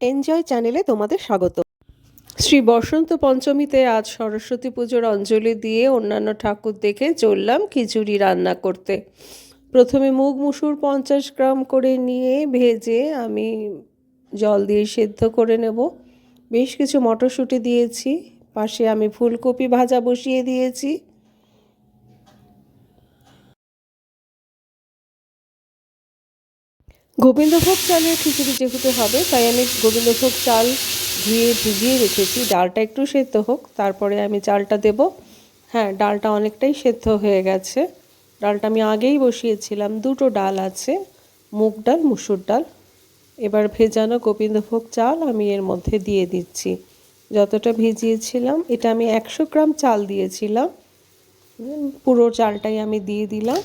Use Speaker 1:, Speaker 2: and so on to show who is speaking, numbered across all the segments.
Speaker 1: Enjoy চ্যানেলে তোমাদের স্বাগত। শ্রী বসন্ত পঞ্চমীতে আজ সরস্বতী পুজোর অঞ্জলি দিয়ে অন্যান্য ঠাকুর দেখে চললাম খিচুড়ি রান্না করতে। প্রথমে মুগ মুসুর পঞ্চাশ গ্রাম করে নিয়ে ভেজে আমি জল দিয়ে সেদ্ধ করে নেব। বেশ কিছু মটরশুঁটি দিয়েছি, পাশে আমি ফুলকপি ভাজা বসিয়ে দিয়েছি। গোবিন্দভোগ চালের খিচুড়ি যেহেতু হবে, তাই আমি গোবিন্দভোগ চাল ধুয়ে ভিজিয়ে রেখেছি। ডালটা একটু সেদ্ধ হোক, তারপরে আমি চালটা দেব। হ্যাঁ ডালটা অনেকটাই সেদ্ধ হয়ে গেছে। ডালটা আমি আগেই বসিয়েছিলাম। দুটো ডাল আছে, মুগ ডাল, মুসুর ডাল। এবার ভেজানো গোবিন্দভোগ চাল আমি এর মধ্যে দিয়ে দিচ্ছি। যতটা ভিজিয়েছিলাম, এটা আমি একশো গ্রাম চাল দিয়েছিলাম। পুরো চালটাই আমি দিয়ে দিলাম।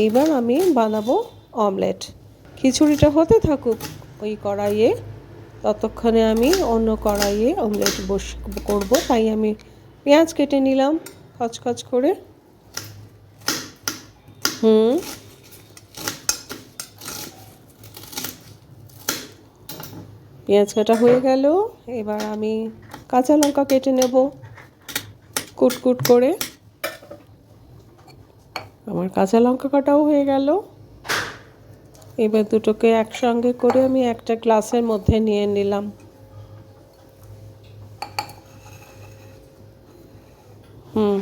Speaker 1: এইবার আমি বানাবো অমলেট। খিচুড়িটা হতে থাকুক, ওই কড়াইয়ে। ততক্ষণে আমি অন্য কড়াইয়ে অমলেট বস, করব, তাই আমি পেঁয়াজ কেটে নিলাম খচখচ করে। হুম। পেঁয়াজ কাটা হয়ে গেল, এবার আমি কাঁচা লঙ্কা কেটে নেব, কুটকুট করে। আমার কাঁচা লঙ্কা কাটাও হয়ে গেল। এবার দুটোকে একসঙ্গে করে আমি একটা গ্লাসের মধ্যে নিয়ে নিলাম। হুম।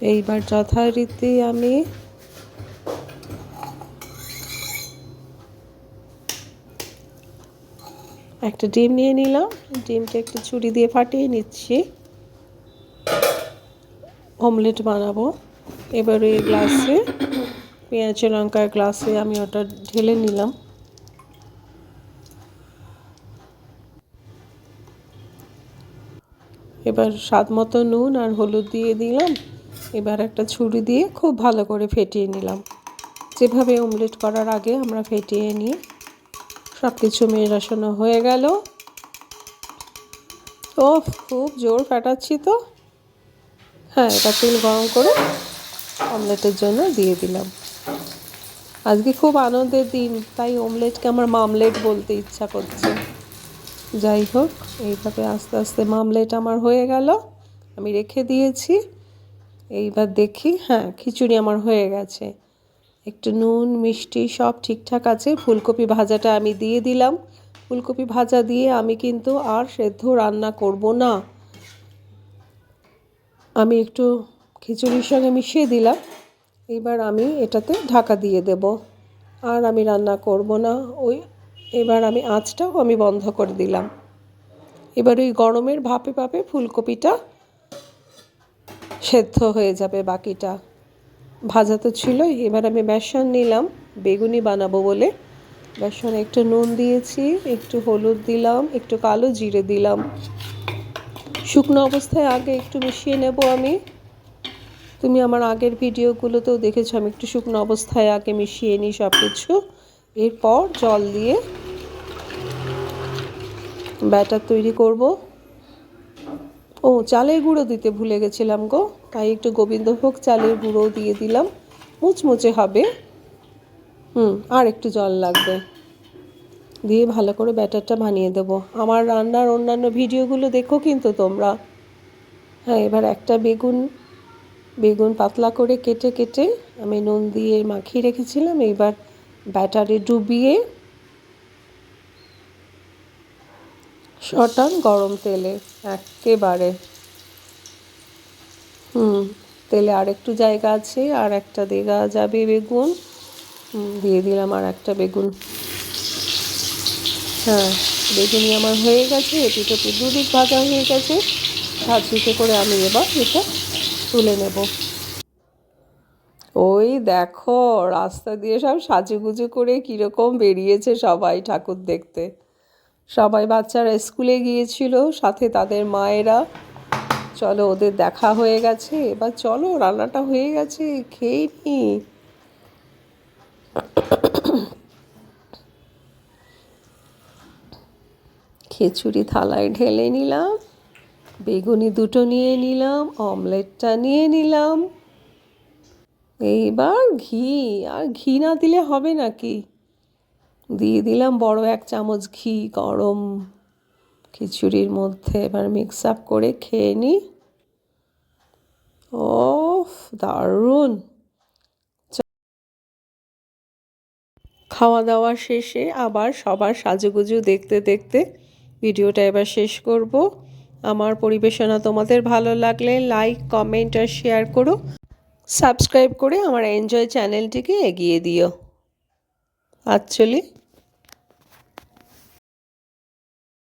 Speaker 1: এইবার যথারীতি আমি একটা ডিম নিয়ে নিলাম। ডিমটা একটু ছুরি দিয়ে ফাটিয়ে নিচ্ছি। অমলেট বানাবো। এবার এই গ্লাসে পেঁয়াজ লঙ্কার গ্লাসে আমি ওটা ঢেলে নিলাম। এবার স্বাদ মতো নুন আর হলুদ দিয়ে দিলাম। এবার একটা ছুরি দিয়ে খুব ভালো করে ফেটিয়ে নিলাম। যেভাবে অমলেট করার আগে আমরা ফেটিয়ে নিই। সব কিছু মেশানো হয়ে গেল। ও খুব জোর ফাটাচ্ছি তো। হ্যাঁ এটা তেল গরম করে অমলেটের জন্য দিয়ে দিলাম। আজকে খুব আনন্দের দিন, তাই অমলেটকে আমার মামলেট বলতে ইচ্ছা করছে। যাই হোক, এইভাবে আস্তে আস্তে মামলেট আমার হয়ে গেল, আমি রেখে দিয়েছি। এইবার দেখি হ্যাঁ খিচুড়ি আমার হয়ে গেছে। একটু নুন, মিষ্টি সব ঠিকঠাক আছে, ফুলকপি ভাজাটা আমি দিয়ে দিলাম। ফুলকপি ভাজা দিয়ে আমি কিন্তু আর সেদ্ধ রান্না করব না। আমি একটু খিচুড়ির সঙ্গে মিশিয়ে দিলাম। এবার আমি এটাতে ঢাকা দিয়ে দেব। আর আমি রান্না করব না। ওই এবার আমি আঁচটাও আমি বন্ধ করে দিলাম। এবার ওই গরমের ভাপে ভাপে ফুলকপিটা সেদ্ধ হয়ে যাবে বাকিটা। ভাজা তো ছিলই। এবার আমি বেসন নিলাম। বেগুনি বানাবো বলে। বেসন একটু নুন দিয়েছি, একটু হলুদ দিলাম, একটু কালো জিরে দিলাম। শুকনো অবস্থায় আগে একটু মিশিয়ে নেব আমি। তুমি আমার আগের ভিডিওগুলোতেও দেখেছ, আমি একটু শুকনো অবস্থায় আগে মিশিয়ে নিই সব কিছু এরপর জল দিয়ে ব্যাটার তৈরি করব। ও, চালের গুঁড়ো দিতে ভুলে গেছিলাম গো, তাই একটু গোবিন্দভোগ চালের গুঁড়ো দিয়ে দিলাম। মুচমুচে হবে। হুম, আর একটু জল লাগবে। দিয়ে ভালো করে ব্যাটারটা বানিয়ে দেবো। আমার রান্নার অন্যান্য ভিডিওগুলো দেখো কিন্তু তোমরা। হ্যাঁ এবার একটা বেগুন বেগুন পাতলা করে কেটে কেটে আমি নুন দিয়ে মাখিয়ে রেখেছিলাম। এবার ব্যাটারে ডুবিয়ে শটান গরম তেলে, একেবারে। হুম, তেলে আর একটু জায়গা আছে, আর একটা দেওয়া যাবে বেগুন। দিয়ে দিলাম আর একটা বেগুন। হ্যাঁ বেগুনি আমার হয়ে গেছে এটি ওপিট দুদিক ভাজা হয়ে গেছে। ভাজিতে করে আমি এবার এটা তুলে নেব। ওই দেখো, রাস্তা দিয়ে সব সাজুগুজু করে কীরকম বেরিয়েছে সবাই ঠাকুর দেখতে। সবাই বাচ্চারা স্কুলে গিয়েছিল, সাথে তাদের মায়েরা। চলো, ওদের দেখা হয়ে গেছে। এবার চলো, রান্নাটা হয়ে গেছে, খেয়ে নি। খিচুড়ি থালায় ঢেলে নিলাম। বেগুনি দুটো নিয়ে নিলাম, অমলেটটা নিয়ে নিলাম। এইবার ঘি, আর ঘি না দিলে হবে নাকি? দিয়ে দিলাম বড় এক চামচ ঘি, গরম খিচুড়ির মধ্যে এবার মিক্স আপ করে খেয়ে নিই ও দারুণ! খাওয়া দাওয়া শেষে আবার সবার সাজুগুজু দেখতে দেখতে ভিডিওটা এবার শেষ করব। আমার পরিবেশনা তোমাদের ভালো লাগলে লাইক কমেন্ট আর শেয়ার করো। সাবস্ক্রাইব করে আমার এনজয় চ্যানেলটিকে এগিয়ে দিও। অ্যাকচুয়ালি